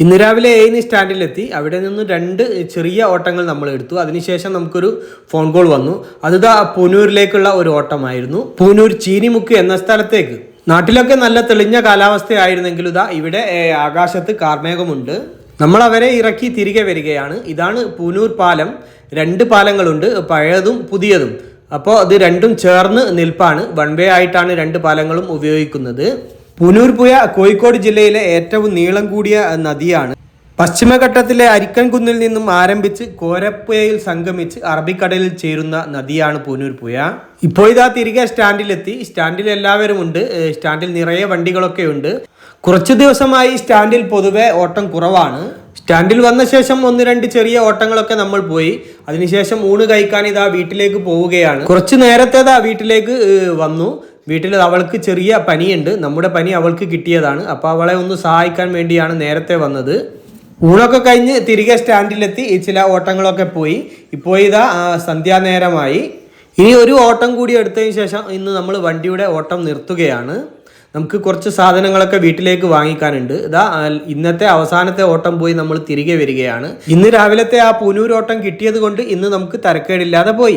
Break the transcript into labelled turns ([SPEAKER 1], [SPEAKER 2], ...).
[SPEAKER 1] ഇന്ന് രാവിലെ ഏഴിന് സ്റ്റാൻഡിലെത്തി. അവിടെ നിന്ന് രണ്ട് ചെറിയ ഓട്ടങ്ങൾ നമ്മൾ എടുത്തു. അതിനുശേഷം നമുക്കൊരു ഫോൺ കോൾ വന്നു. അത് ദാ പൂനൂരിലേക്കുള്ള ഒരു ഓട്ടമായിരുന്നു. പൂനൂർ ചീനിമുക്ക് എന്ന സ്ഥലത്തേക്ക്. നാട്ടിലൊക്കെ നല്ല തെളിഞ്ഞ കാലാവസ്ഥയായിരുന്നെങ്കിലും ഇതാ ഇവിടെ ആകാശത്ത് കാർമേഘമുണ്ട്. നമ്മൾ അവരെ ഇറക്കി തിരികെ വരികയാണ്. ഇതാണ് പൂനൂർ പാലം. രണ്ട് പാലങ്ങളുണ്ട് പഴയതും പുതിയതും. അപ്പോൾ അത് രണ്ടും ചേർന്ന് നിൽപ്പാണ്. വൺ വേ ആയിട്ടാണ് രണ്ട് പാലങ്ങളും ഉപയോഗിക്കുന്നത്. പുനൂർ പുഴ കോഴിക്കോട് ജില്ലയിലെ ഏറ്റവും നീളം കൂടിയ നദിയാണ്. പശ്ചിമഘട്ടത്തിലെ അരിക്കൻകുന്നിൽ നിന്നും ആരംഭിച്ച് കോരപ്പുഴയിൽ സംഗമിച്ച് അറബിക്കടലിൽ ചേരുന്ന നദിയാണ് പൂനൂർ ഇപ്പോൾ ഇതാ തിരികെ സ്റ്റാൻഡിലെത്തി. സ്റ്റാൻഡിൽ എല്ലാവരും ഉണ്ട്. സ്റ്റാൻഡിൽ നിറയെ വണ്ടികളൊക്കെ ഉണ്ട്. കുറച്ചു ദിവസമായി സ്റ്റാൻഡിൽ പൊതുവെ ഓട്ടം കുറവാണ്. സ്റ്റാൻഡിൽ വന്ന ശേഷം ഒന്ന് രണ്ട് ചെറിയ ഓട്ടങ്ങളൊക്കെ നമ്മൾ പോയി. അതിനുശേഷം ഊണ് കഴിക്കാൻ ഇതാ വീട്ടിലേക്ക് പോവുകയാണ്. കുറച്ച് നേരത്തേതാ വീട്ടിലേക്ക് വന്നു. വീട്ടിൽ അവൾക്ക് ചെറിയ പനിയുണ്ട്. നമ്മുടെ പനി അവൾക്ക് കിട്ടിയതാണ്. അപ്പോൾ അവളെ ഒന്ന് സഹായിക്കാൻ വേണ്ടിയാണ് നേരത്തെ വന്നത്. ഊണൊക്കെ കഴിഞ്ഞ് തിരികെ സ്റ്റാൻഡിലെത്തി. ചില ഓട്ടങ്ങളൊക്കെ പോയി. ഇപ്പോൾ ഇതാ സന്ധ്യാനേരമായി. ഇനി ഒരു ഓട്ടം കൂടി എടുത്തതിന് ശേഷം ഇന്ന് നമ്മൾ വണ്ടിയുടെ ഓട്ടം നിർത്തുകയാണ്. നമുക്ക് കുറച്ച് സാധനങ്ങളൊക്കെ വീട്ടിലേക്ക് വാങ്ങിക്കാനുണ്ട്. ഇതാ ഇന്നത്തെ അവസാനത്തെ ഓട്ടം പോയി നമ്മൾ തിരികെ വരികയാണ്. ഇന്ന് രാവിലത്തെ ആ പുനൂർ ഓട്ടം കിട്ടിയത് കൊണ്ട് ഇന്ന് നമുക്ക് തരക്കേടില്ലാതെ പോയി.